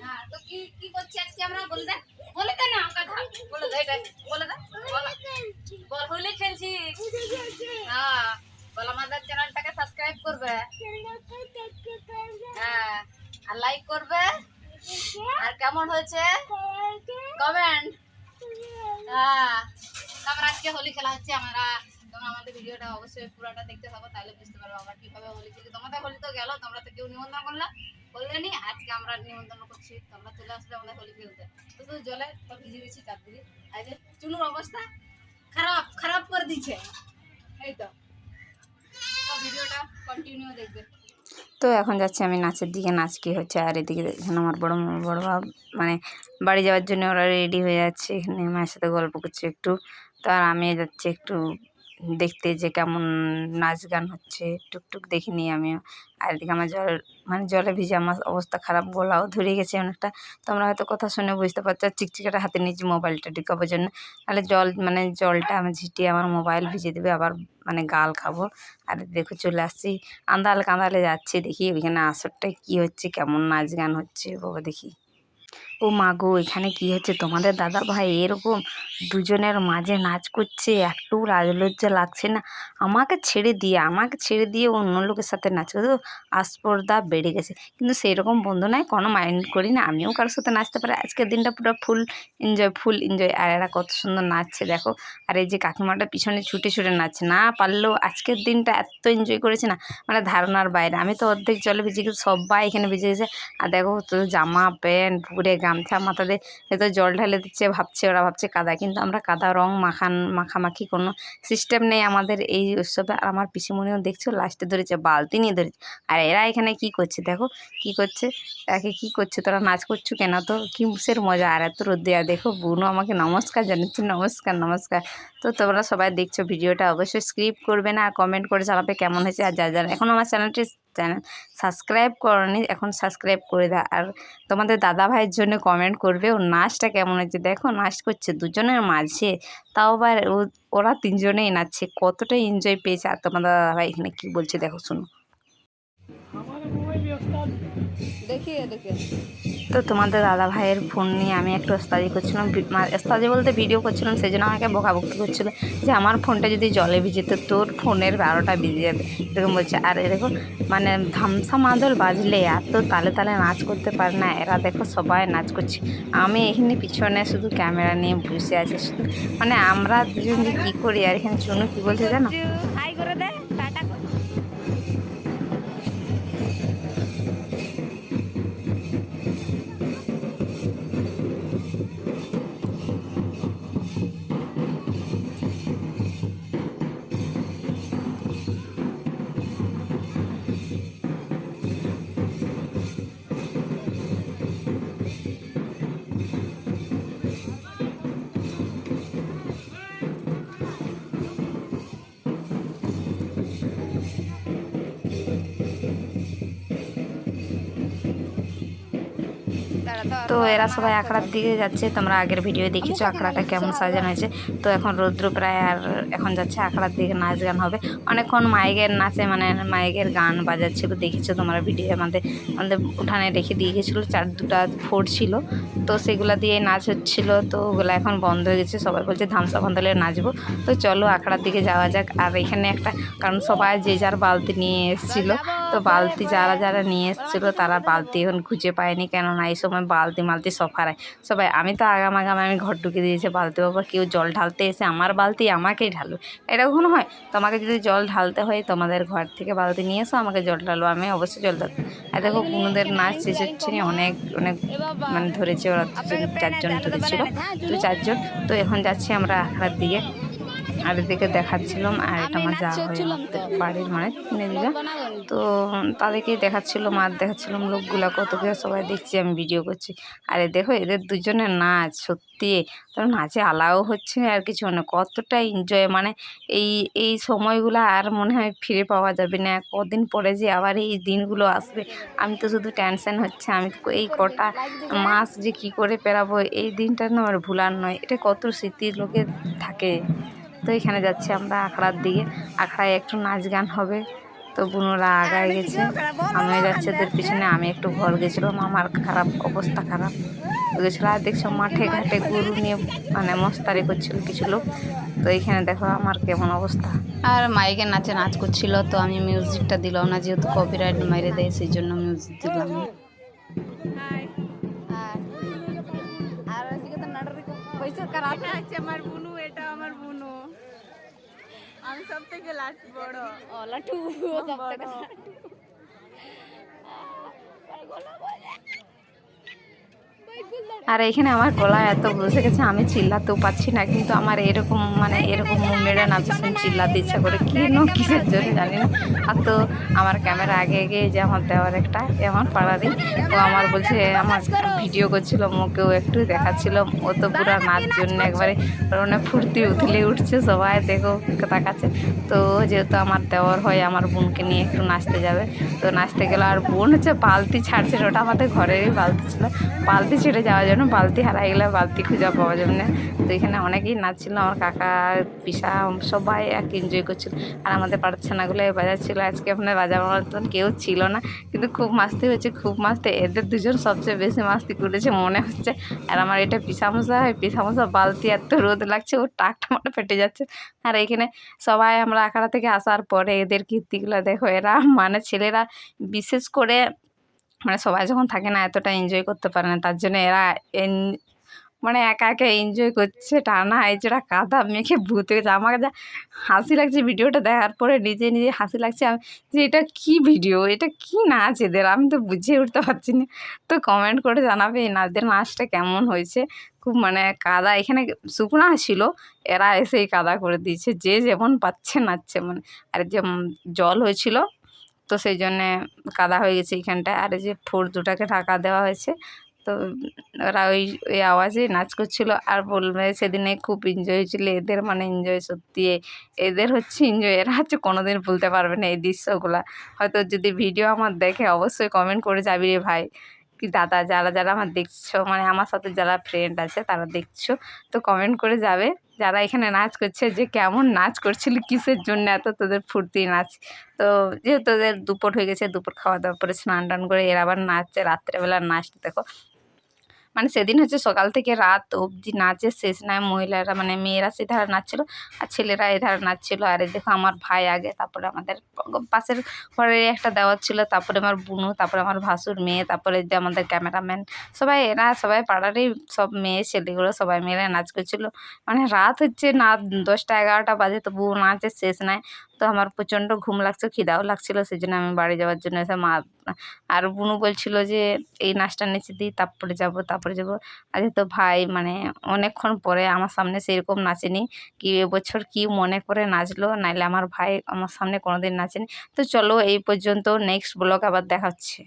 হ্যাঁ তো কি কি করছি আজকে আমরা বলে দে বলে দে না কথা বলে দে এটা বলে দে বল হোলি খেলছি হ্যাঁ বল আমাদের চ্যানেলটাকে সাবস্ক্রাইব করবে হ্যাঁ আর লাইক করবে। আর কেমন হয়েছে? কমেন্ট হ্যাঁ তারপর আজকে হোলি খেলা হচ্ছে আমরা। আমাদের ভিডিওটা অবশ্যই পুরোটা দেখতে থাকো, তাহলে বুঝতে পারব আমরা কীভাবে হোলি খেলি। তোমাদের হোলি তো গেল, তোমরা তো কেউ নিমন্ত্রণ করলে। বললেনি আজকে আমরা নিমন্ত্রণ করছি, তোমরা চলে আসলে আমাদের হোলি খেলতে। তো শুধু জলে তো ভিজে গেছি চারদিকে আর যে চুনুর অবস্থা খারাপ খারাপ করে দিচ্ছে এই তো। ভিডিওটা কন্টিনিউ দেখবে। তো এখন যাচ্ছি আমি নাচের দিকে, নাচ কি হচ্ছে আর এদিকে এখানে আমার বড় বড় বাবা মানে বাড়ি যাওয়ার জন্য ওরা রেডি হয়ে যাচ্ছে। এখানে মায়ের সাথে গল্প করছে একটু। তো আর আমি যাচ্ছি একটু দেখতে যে কেমন নাচ গান হচ্ছে, টুকটুক দেখিনি আমিও। আর এদিকে আমার জল মানে জলে ভিজে আমার অবস্থা খারাপ, গলাও ধরে গেছে অনেকটা। তোমরা হয়তো কথা শুনে বুঝতে পারছ, চিকচিকাটা হাতে নিয়েছি মোবাইলটা টিকাবার জন্য। তাহলে জল মানে জলটা আমি ঝিটিয়ে আমার মোবাইল ভিজে দেবে, আবার মানে গাল খাব। আর দেখো চলে আসছি, আন্দাল কাঁদালে যাচ্ছি, দেখি ওইখানে আসরটায় কি হচ্ছে, কেমন নাচ গান হচ্ছে, বাবা দেখি। ও মা গো, এখানে কি হচ্ছে? তোমাদের দাদা ভাই এরকম দুজনের মাঝে নাচ করছে, একটু রাজলজ্জা লাগছে না? আমাকে ছেড়ে দিয়ে, আমাকে ছেড়ে দিয়ে অন্য লোকের সাথে নাচ করতে আস্পর্ধা বেড়ে গেছে। কিন্তু সেই রকম বন্ধু নাই, কোনো মাইন্ড করি না। আমিও কারোর সাথে নাচতে পারি আজকের দিনটা পুরো ফুল এনজয় ফুল এনজয় আর এরা কত সুন্দর নাচছে, দেখো। আর এই যে কাকিমাটা পিছনে ছুটে ছুটে নাচছে। না পারলেও আজকের দিনটা এত এনজয় করেছে না মানে ধারণার বাইরে। আমি তো অর্ধেক জলে ভিজে গেছি, সবাই এখানে ভিজে গেছে। আর দেখো তো জামা প্যান্ট পুরে গামছা মাথাতে হয়তো জল ঢালে দিচ্ছে, ভাবছে ওরা ভাবছে কাদা কিন্তু আমরা কাদা, রং মাখান, মাখামাখি কোনো সিস্টেম নেই আমাদের এই উৎসবে। আর আমার পিসিমণিও দেখছ লাস্টে ধরেছে, বালতি নিয়ে ধরেছে। আর এরা এখানে কি করছে দেখো, কি করছে? একে কি করছে? তোরা নাচ করছ কেন? তো কি কিসের মজা? আর এত রোদ দেওয়া দেখো বোনও আমাকে নমস্কার জানাচ্ছে, নমস্কার নমস্কার। তো তোমরা সবাই দেখছ, ভিডিওটা অবশ্যই স্ক্রিপ করবে না কমেন্ট করে চালাবে কেমন হয়েছে। আর যা যারা এখন আমার চ্যানেলটি চ্যানেল সাবস্ক্রাইব করনি, এখন সাবস্ক্রাইব করে দাও। আর তোমাদের দাদা ভাইয়ের জন্য কমেন্ট করবে, ওর নাচটা কেমন হচ্ছে দেখো, নাচ করছে দুজনের মাঝে, তাও আবার ওরা তিনজনেই নাচছে, কতটা এনজয় পেয়েছে। আর তোমার দাদা ভাই এখানে কী বলছে, দেখো, শুনো। দেখিয়ে দেখে তো তোমাদের দাদা ভাইয়ের ফোন নিয়ে আমি একটু ওস্তাদি করছিলাম ওস্তাদি বলতে ভিডিও করছিলাম সেই জন্য আমাকে বকাবকি করছিল যে আমার ফোনটা যদি জলে ভিজে তো তোর ফোনের বারোটা ভিজে যাবে। এরকম বলছে, আর এরকম মানে ধামসা মাদল বাজলে এত তালে তালে নাচ করতে পারে না, এরা দেখো সবাই নাচ করছে। আমি এখানে পিছনে শুধু ক্যামেরা নিয়ে বসে আছি মানে আমরা দুজন যে কী করি আর এখানে চুনু কী বলছে জানো? হাই করে দে। তো এরা সবাই আখড়ার দিকে যাচ্ছে, তোমরা আগের ভিডিও দেখেছ আখড়াটা কেমন সাজানো হয়েছে। তো এখন রৌদ্র প্রায় আর এখন যাচ্ছে আখড়ার দিকে নাচ গান হবে। অনেকক্ষণ মাইকের নাচে মানে মাইকের গান বাজাচ্ছিল দেখেছ তোমরা ভিডিও আমাদের আমাদের উঠানে রেখে দিয়ে গেছিল, চার দুটা ফোর ছিল। তো সেগুলো দিয়ে নাচ হচ্ছিল, তো ওগুলো এখন বন্ধ হয়ে গেছে। সবাই বলছে ধামসা বন্ধলে নাচবো। তো চলো আখড়ার দিকে যাওয়া যাক। আর এখানে একটা, কারণ সবাই যে যার বালতি নিয়ে এসেছিল তো বালতি যারা যারা নিয়ে এসেছিল তারা বালতি এখন খুঁজে পায়নি। কেননা এই সময় বালতি মালতি সব হারায়। সবাই আমি তো আগাম আগাম আমি ঘর ঢুকে দিয়েছি বালতি বাবা কেউ জল ঢালতে এসে আমার বালতি আমাকেই ঢালবে। এটা কখনো হয়? তোমাকে যদি জল ঢালতে হয় তোমাদের ঘর থেকে বালতি নিয়ে এসো আমাকে জল ঢালো আমি অবশ্যই জল ঢালবো। আর দেখো কুনুদের নাচ শেষ হচ্ছে না, অনেক অনেক মানে ধরেছে ওরা চারজন ধরেছিল তো চারজন। তো এখন যাচ্ছি আমরা আখড়ার দিকে। আর এদিকে দেখাচ্ছিলাম আর এটা আমার যা হয় বাড়ির মানে কিনে দিলাম তো তাদেরকেই দেখাচ্ছিলাম আর দেখাচ্ছিলাম লোকগুলা কত করে সবাই দেখছি আমি ভিডিও করছি। আরে দেখো এদের দুজনের নাচ সত্যি। তো নাচে আলাও হচ্ছে আর কিছু না কতটা এনজয় মানে এই এই সময়গুলো আর মনে হয় ফিরে পাওয়া যাবে না। কদিন পরে যে আবার এই দিনগুলো আসবে আমি তো শুধু টেনশন হচ্ছে আমি এই কটা মাস যে কি করে পেরাবো এই দিনটা না আমার ভুলার নয়। এটা কত স্মৃতি লোকে থাকে। তো এখানে যাচ্ছি আমরা আখড়ার দিকে। আখড়ায় একটু নাচ গান হবে। তো বুনুরা আগায় গেছে। আমিও যাচ্ছি ওদের পিছনে। আমি একটু ঘর গেছিলাম। আমার খারাপ অবস্থা খারাপ। গেছিল আর দেখছ মাঠে ঘাটে গরু নিয়ে মানে মস্তারি করছিল কিছু লোক। তো এইখানে দেখো আমার কেমন অবস্থা। আর মাইকে নাচে নাচ করছিল তো আমি মিউজিকটা দিলাম না যেহেতু কপিরাইট মাইরে দেয় সেই জন্য মিউজিক দিলাম। না। আর ওইদিকে তো নাটক আমার বুনু এটা আমার বুনু। আমি সব থেকে লাট বড়। ও লাটু সব থেকে আর এখানে আমার গলা এত বসে গেছে, আমি চিল্লাতেও পাচ্ছি না, কিন্তু আমার এরকম মানে এরকম মুভমেন্টে না ভীষণ চিল্লাতে ইচ্ছা করে। কেন কিসের জন্য জানি না। আর তো আমার ক্যামেরা আগে আগে যে আমার দেওয়ার একটা এমন পাড়ারই। ও আমার বলছে, আমার ভিডিও করছিল, মুখেও একটু দেখাচ্ছিল। ও তো পুরো নাচ জন্য একবারে মানে ফুর্তি উথলে উঠছে সবাই, দেখো তাকাচ্ছে। তো যেহেতু আমার দেওয়ার হয়, আমার বোনকে নিয়ে একটু নাচতে যাবে। তো নাচতে গেলো আর বোন হচ্ছে বালতি ছাড়ছিল ওটা আমাদের ঘরেরই বালতি ছিল। বালতি ছেড়ে যাওয়ার জন্য বালতি হারাই গেলে বালতি খুঁজা পাওয়া যাবে না। তো এখানে অনেকেই নাচছিল, আমার কাকা, পিসা, সবাই এক এনজয় করছিল। আর আমাদের পাড়ার ছানাগুলো বাজাচ্ছিল। আজকে আপনার বাজার মতন কেউ ছিল না, কিন্তু খুব মাস্তি হয়েছে, খুব মাস্তি। এদের দুজন সবচেয়ে বেশি মাস্তি করেছে মনে হচ্ছে। আর আমার এটা পিসামশা হয় পিসামশা বালতি এত রোদ লাগছে ও টাকটা মানে ফেটে যাচ্ছে। আর এখানে সবাই আমরা আখাড়া থেকে আসার পরে এদের কীর্তিগুলো দেখো, এরা মানে ছেলেরা বিশেষ করে মানে সবাই যখন থাকে না, এতটা এনজয় করতে পারে না, তার জন্য এরা মানে একা একা এনজয় করছে, টানা এই যেটা কাদা মেখে ভূত হয়ে গেছে। আমাকে যা হাসি লাগছে ভিডিওটা দেখার পরে নিজে নিজে হাসি লাগছে। আমি যে এটা কি ভিডিও এটা কি নাচ এদের? আমি তো বুঝে উঠতে পারছি না। তো কমেন্ট করে জানাবে, এই নাচদের নাচটা কেমন হয়েছে? খুব মানে কাদা। এখানে শুকনা ছিল, এরা এসে কাদা করে দিয়েছে। যে যেমন পাচ্ছে নাচছে। মানে আর যে জল হয়েছিল তো সেই জন্যে কাদা হয়ে গেছে এইখানটায়। আর এই যে ঠোঁট দুটাকে ঢাকা দেওয়া হয়েছে, তো ওরা ওই ওই আওয়াজে নাচ করছিল আর বলবে সেদিনে খুব এনজয় হয়েছিল, এদের মানে এনজয় সত্যি, এদের হচ্ছে এনজয় এরা হচ্ছে কোনোদিন ভুলতে পারবে না এই দৃশ্যগুলা। হয়তো যদি ভিডিও আমার দেখে অবশ্যই কমেন্ট করে যাবি রে ভাই। কি দাদা যারা যারা আমার দেখছ মানে আমার সাথে যারা ফ্রেন্ড আছে তারা দেখছ, তো কমেন্ট করে যাবে। যারা এখানে নাচ করছে, যে কেমন নাচ করছিল, কিসের জন্য এত তোদের ফুর্তি নাচ? তো যেহেতু তোদের দুপুর হয়ে গেছে, দুপুর খাওয়া দাওয়ার পরে স্নান টান করে এর আবার নাচছে, রাত্রেবেলার নাচ দেখো। মানে সেদিন হচ্ছে সকাল থেকে রাত অবধি নাচের শেষ নাই মহিলারা মানে মেয়েরা সে ধারে নাচছিল আর ছেলেরা এ ধারে নাচছিল। আর এই দেখো আমার ভাই আগে, তারপরে আমাদের পাশের ঘরে একটা দেওয়ার ছিল, তারপরে আমার বুনু, তারপরে আমার ভাসুর মেয়ে, তারপরে যে আমাদের ক্যামেরাম্যান। সবাই এরা, সবাই পাড়ারই সব মেয়ে, ছেলেগুলো সবাই মিলে নাচ করছিল। মানে রাত হচ্ছে না, দশটা এগারোটা বাজে তবু নাচের শেষ নাই। তো আমার প্রচণ্ড ঘুম লাগছে, খিদাও লাগছিল সেই জন্য আমি বাড়ি যাওয়ার জন্য এসে মা আর বুনু বলছিল যে, এই নাচটা নেচে দিই তারপরে যাব তারপরে যাব। আর তো ভাই মানে অনেকক্ষণ পরে আমার সামনে সেরকম নাচেনি, কি এবছর কি মনে করে নাচলো, নাইলে আমার ভাই আমার সামনে কোনোদিন নাচেনি। তো চলো এই পর্যন্ত নেক্সট ব্লগ আবার দেখা হচ্ছে।